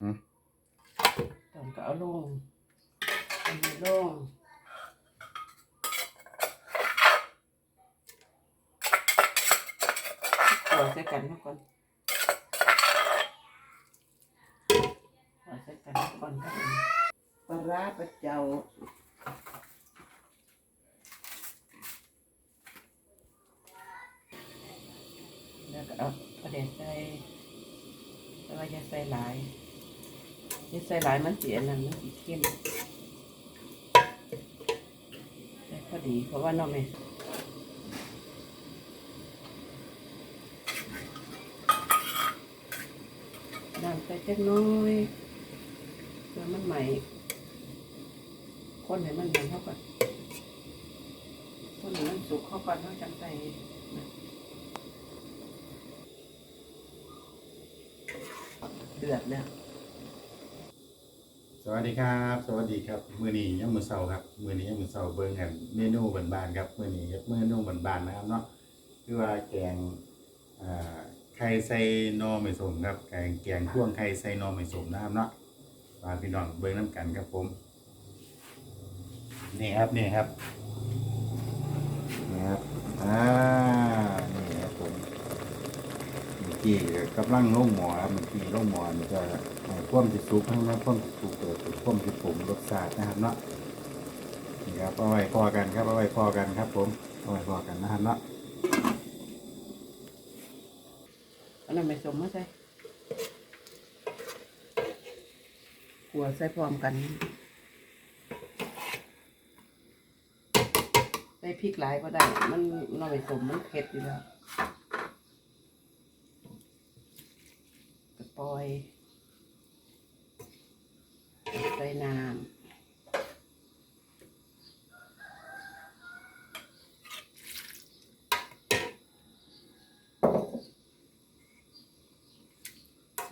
อืมตอนก็เอาลงอันนี้ลงต่อใส่กันมาก่อนต่อใส่กันมาก่อนครับปลาร้าปลาเจ้าแล้วก็เอาประเด็นใส่แต่ว่าอย่าใส่หลาย อย่ใส่หลายมันเสียนันมันสีเข้มใส่พอดีเพราะว่าน้องไม่น้ำใส่เล็กน้อยเพื่อมันใหม่คนให้มันเหมือนเข้ากันคนให้มันสุกเข้ากันเขาจังใส่นะเดือดแล้วส วัสดีครับ สวัสดีครับ มื้อนี้ยังมื้อเช้าครับ มื้อนี้ยังมื้อเช้าเบิ่งกันเมนูบ้านๆครับ มื้อนี้เฮ็ดเมนูบานๆนะครับเนาะ คือว่าแกงอ่าไข่ใส่นอไม่สมครับ แกงแกงพ่วงไข่ใส่นอไม่สมนะครับเนาะมาพี่น้องเบิ่งน้ำกันครับผม นี่ครับนี่ครับ นี่ครับ อ่า นี่ครับผม เมื่อ กี้กำลังลงหมอครับเมื่อกี้ลงหมอนี่ก็ให้ความสิสุกให้นะความสิสุกเกิดเป็นความสิผมรสชาตินะครับเนาะนี่ครับเอาไว้พอกันครับเอาไว้พอกันครับ ผมเอาไว้พอกันนะครับเนาะอันนั้นไม่สมมาใส่หัวใส่พร้อมกัน ใส่พริกหลายก็ได้ มันน้อยสมมันเผ็ดอยู่แล้วกระ ปอยใส่น้ำ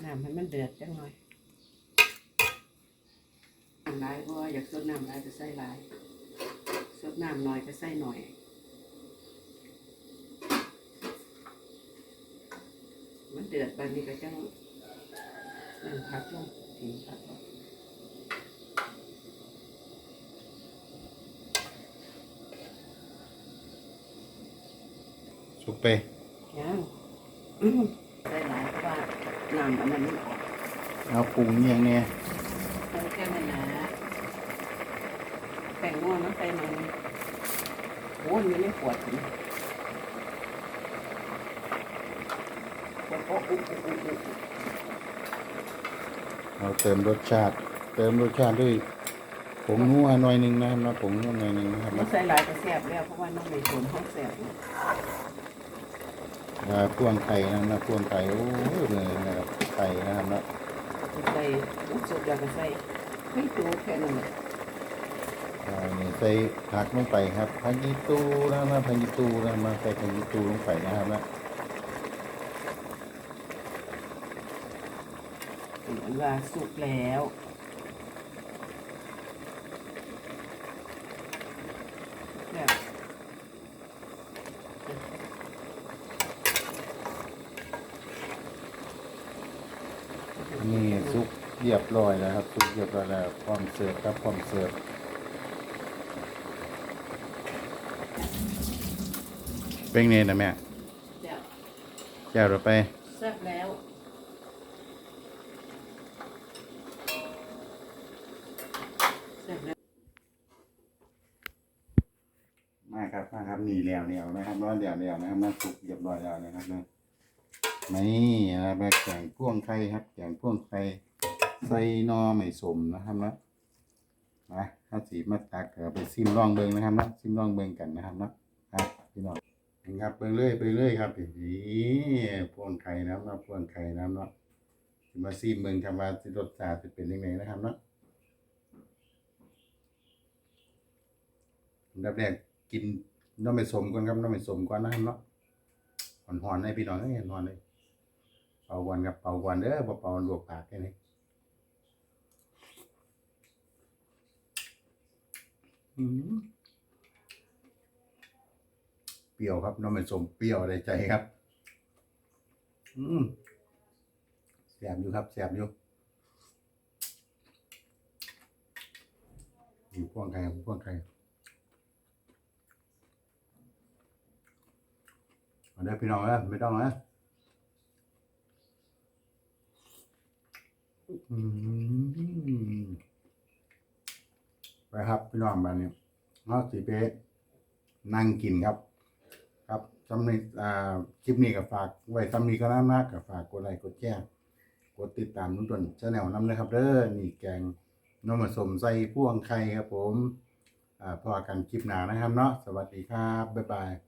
น้ำให้มันเดือดจังหน่อยน้ำลายเพราะว่าอยากสดน้ำลายก็ใส่ลายสดน้ำหน่อยก็ใส่หน่อยมันเดือดแบบนี้ก็จัง พักลงทิ้งพักลงสุกไปยังอื้หลายเพราะว่าน้ำอันนั้นมันออกเอาปรุงเนี่ยงเนี่ยใส่แค่นั้นนะแป้งนวดน้ำใส่มันโอ้ยมันไม่ปวดถึงปวดโอ้อุ๊บอุ๊บอุ๊บอุ๊บ เราเติมรสชาติ เติมรสชาติด้วยผงนัวหน่อยหนึงนะครับเนาะผงนัวหน่อยหนึงนะครับมันเนาะใส่หลายก็แซ่บแล้วเพราะว่าน้ำในส่วนห้องแซ่บเนี่ยอ่าพ่วงไข่นะครับเนาะพ่วงไข่โอ้ยเลยนะครับไข่นะครับเนาะใส่ลูกสุดอยากจะใส่ไม่ดูแค่นั้นแหละอ่านี่ใส่ผักลงไปครับพันยีตูนะครับนะพันยีตูนะครับมาใส่พันยีตูลงไปนะครับนะ ถึง เวลาสุกแล้วแบบนี่ซุปเรียบร้อยแล้วครับซุปเรียบร้อยแล้วพร้อมเสิร์ฟครับพร้อมเสิร์ฟเป็นไงนะแม่จะแก้วเราไปแซ่บแล้วแซ่บแล้ว ครับมาครับนี่แล้วแล้วนะครับร้อนแล้วแล้วนะครับน้ำซุปเรียบร้อยแล้วนะครับเนี่ยนี่นะครับแกงพ่วงไข่ครับแกงพ่วงไข่ใส่นอไม่สมนะครับนะมาถ้าสีมาตักเอาไปซิมลองเบิงนะครับนะซิมลองเบิงกันนะครับนะครับพี่น้องครับเบิงเรื่อยไปเรื่อยครับนี่พ่วงไข่นะครับเนาะพ่วงไข่นะครับเนาะมาซิมเบิงครับว่าสิรสชาติจะเป็นยังไงนะครับเนาะดับแรก กินน้ำไม่สมก่อนครับน้ำไม่สมก่อนนะครับเนาะหอนหอนให้พี่น้องให้ห็นหอนเลยเป่าวันกับเป่าวันเด้อเป่าวันลวกปากแค่นี้เปรี้ยวครับน้ำมันสมเปรี้ยวในใจครับ อืมแสบอยู่ครับแสบอยู่อยู่พ่วงใครพ่วงใคร เอาได้พี่น้องแล้วไม่ต้องนะไปครับพี่น้องบ้านนี้เอาสีเป๊ะนั่งกินครับ ครับสำหรับคลิปนี้ก็ฝากไว้สำนีก็น่ามากก็ฝากกดไลค์กดแชร์กดติดตามนุ่นต้นชาแนลน้ำนะครับเด้อนี่แกงน้องมาสมใส่พ่วงไข่ครับผมอ่าพอกันคลิปหนานะครับเนาะสวัสดีครับ บ๊ายบาย